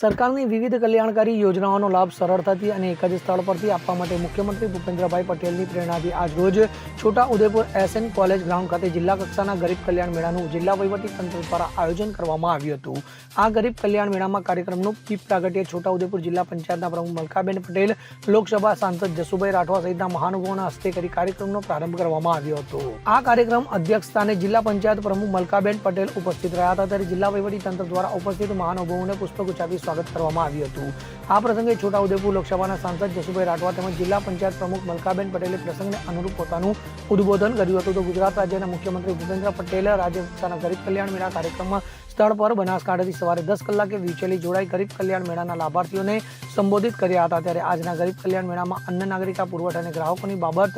સરકારની વિવિધ કલ્યાણકારી યોજનાઓનો લાભ સરળતાથી અને એક જ સ્થળ પરથી આપવા માટે મુખ્યમંત્રી ભૂપેન્દ્રભાઈ પટેલની પ્રેરણાથી આજરોજ Chhota Udepur SN college ground ખાતે જિલ્લા કક્ષાના ગરીબ કલ્યાણ મેળાનું જિલ્લા તંત્ર દ્વારા આયોજન કરવામાં આવ્યું હતું. આ ગરીબ કલ્યાણ મેળામાં કાર્યક્રમનું દીપ પ્રાગટ્ય છોટા ઉદેપુર જિલ્લા પંચાયતના પ્રમુખ મલકાબેન પટેલ, લોકસભા સાંસદ જસુભાઈ રાઠવા સહિતના મહાનુભાવોના હસ્તે કરી કાર્યક્રમનો પ્રારંભ કરવામાં આવ્યો હતો. આ કાર્યક્રમ અધ્યક્ષ જિલ્લા પંચાયત પ્રમુખ મલકાબેન પટેલ ઉપસ્થિત રહ્યા હતા. ત્યારે જિલ્લા વહીવટી તંત્ર દ્વારા ઉપસ્થિત મહાનુભાવોને પુષ્પગુચ્છ આપી સ્વાગત કરવામાં આવ્યું હતું. આ પ્રસંગે છોટાઉદેપુર લોકસભાના સાંસદ જસુભાઈ રાઠવા તેમજ જિલ્લા પંચાયત પ્રમુખ મલકાબેન પટેલે પ્રસંગને અનુરૂપ પોતાનું ઉદબોધન કર્યું હતું. તો ગુજરાત રાજ્યના મુખ્યમંત્રી ભૂપેન્દ્ર પટેલે રાજ્ય કક્ષાના ગરીબ કલ્યાણ મેળા કાર્યક્રમમાં સ્થળ પર બનાસકાંઠાથી સવારે દસ કલાકે વીચેલી જોડાઈ ગરીબ કલ્યાણ મેળાના લાભાર્થીઓને સંબોધિત કર્યા હતા ત્યારે આજના ગરીબ કલ્યાણ મેળામાં અન્ન નાગરિકા, પુરવઠા અને ગ્રાહકોની બાબત,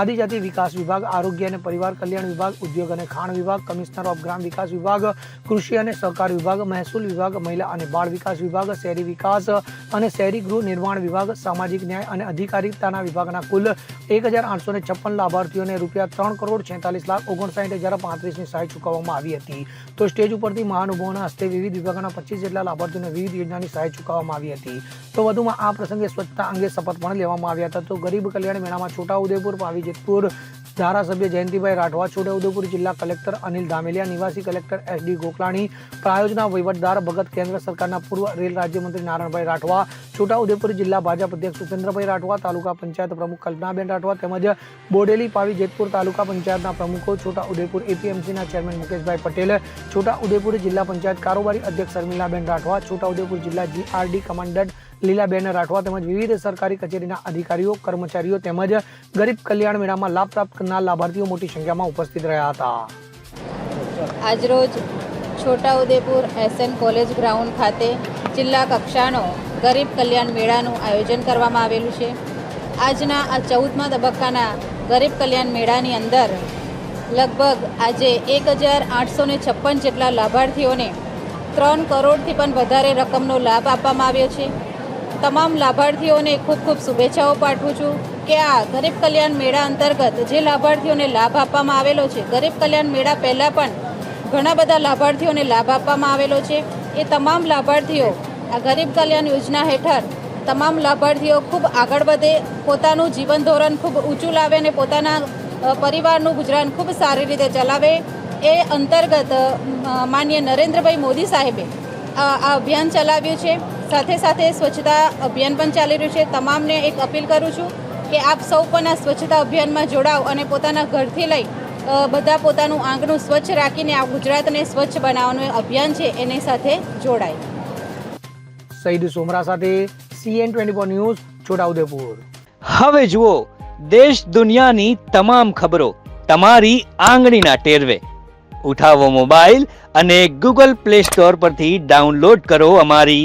આદિજાતિ વિકાસ વિભાગ, આરોગ્ય અને પરિવાર કલ્યાણ વિભાગ, ઉદ્યોગ અને ખાણ વિભાગ, કમિશનર ઓફ ગ્રામ વિકાસ વિભાગ, કૃષિ અને સહકાર વિભાગ, મહેસૂલ વિભાગ, મહિલા અને બાળ વિકાસ વિભાગ, શહેરી વિકાસ અને શહેરી ગૃહ નિર્માણ વિભાગ, સામાજિક ન્યાય અને અધિકારીતાના વિભાગના કુલ એક હજાર આઠસો ને છપ્પન લાભાર્થીઓને રૂપિયા ત્રણ કરોડ છેતાલીસ લાખ ઓગણસાઠ હજાર પાંત્રીસની સહાય ચૂકવવામાં આવી હતી. તો સ્ટેજ ઉપરથી મહાનુભાવોના હસ્તે વિવિધ વિભાગના પચીસ જેટલા લાભાર્થીઓને વિવિધ યોજનાની સહાય ચૂકવવામાં આવી હતી. તો વધુમાં આ પ્રસંગે સ્વચ્છતા અંગે શપથ પણ લેવામાં આવ્યા હતા. તો ગરીબ કલ્યાણ મેળામાં છોટાઉદેપુર પાવી જેતપુર ધારાસભ્ય જયંતિભાઈ રાઠવા છોટાઉદેપુર જિલ્લા કલેક્ટર અનિલ ધામેલિયા, નિવાસી કલેક્ટર એસ ડી ગોકલાણી, પ્રાયોજના વહીવટદાર ભગત કેન્દ્ર સરકારના પૂર્વ રેલ રાજ્યમંત્રી નારાયણભાઈ રાઠવા છોટાઉદેપુર જિલ્લા ભાજપ અધ્યક્ષ ઉપેન્દ્રભાઈ રાઠવા, તાલુકા પંચાયત પ્રમુખ કલ્પનાબેન રાઠવા તેમજ બોડેલી પાવી જેતપુર તાલુકા પંચાયતના પ્રમુખો છોટાઉદેપુર એપીએમસીના ચેરમેન મુકેશભાઈ પટેલ છોટાઉદેપુર જિલ્લા પંચાયત કારોબારી અધ્યક્ષ શર્મિલાબેન રાઠવા છોટાઉદેપુર જિલ્લા જીઆરડી કમાન્ડન્ટ લીલાબેન રાઠવા તેમજ વિવિધ સરકારી કચેરીના અધિકારીઓ, કર્મચારીઓ તેમજ ગરીબ કલ્યાણ મેળામાં લાભ પ્રાપ્ત કરનાર લાભાર્થીઓ મોટી સંખ્યામાં ઉપસ્થિત રહ્યા હતા. આજરોજ છોટાઉદેપુર એસએન કોલેજ ગ્રાઉન્ડ ખાતે જિલ્લા કક્ષાનો ગરીબ કલ્યાણ મેળાનું આયોજન કરવામાં આવેલું છે. આજના આ ચૌદમા તબક્કાના ગરીબ કલ્યાણ મેળાની અંદર લગભગ આજે એક હજાર આઠસો ને છપ્પન જેટલા લાભાર્થીઓને ત્રણ કરોડથી પણ વધારે રકમનો લાભ આપવામાં આવ્યો છે. તમામ લાભાર્થીઓને ખૂબ ખૂબ શુભેચ્છાઓ પાઠવું છું કે આ ગરીબ કલ્યાણ મેળા અંતર્ગત જે લાભાર્થીઓને લાભ આપવામાં આવેલો છે, ગરીબ કલ્યાણ મેળા પહેલાં પણ ઘણા બધા લાભાર્થીઓને લાભ આપવામાં આવેલો છે. એ તમામ લાભાર્થીઓ આ ગરીબ કલ્યાણ યોજના હેઠળ તમામ લાભાર્થીઓ ખૂબ આગળ વધે, પોતાનું જીવન ધોરણ ખૂબ ઊંચું લાવે અને પોતાના પરિવારનું ગુજરાન ખૂબ સારી રીતે ચલાવે. એ અંતર્ગત માનીય નરેન્દ્રભાઈ મોદી સાહેબે આ અભિયાન ચલાવ્યું છે. સાથે સાથે સ્વચ્છતા અભિયાન પણ ચાલી રહ્યું છે. તમામને એક અપીલ કરું છું કે આપ સૌ પણ આ સ્વચ્છતા અભિયાનમાં જોડાઓ અને પોતાના ઘરથી લઈ બધા પોતાનું આંગણું સ્વચ્છ રાખીને આ ગુજરાતને સ્વચ્છ બનાવવાનું અભિયાન છે એની સાથે જોડાય. સઈદ સોમરા સાથે CN twenty four news Chhotaudepur. હવે જુઓ દેશ દુનિયાની તમામ ખબરો તમારી આંગળીના ટેરવે. ઉઠાવો મોબાઈલ અને ગૂગલ પ્લે સ્ટોર પરથી ડાઉનલોડ કરો અમારી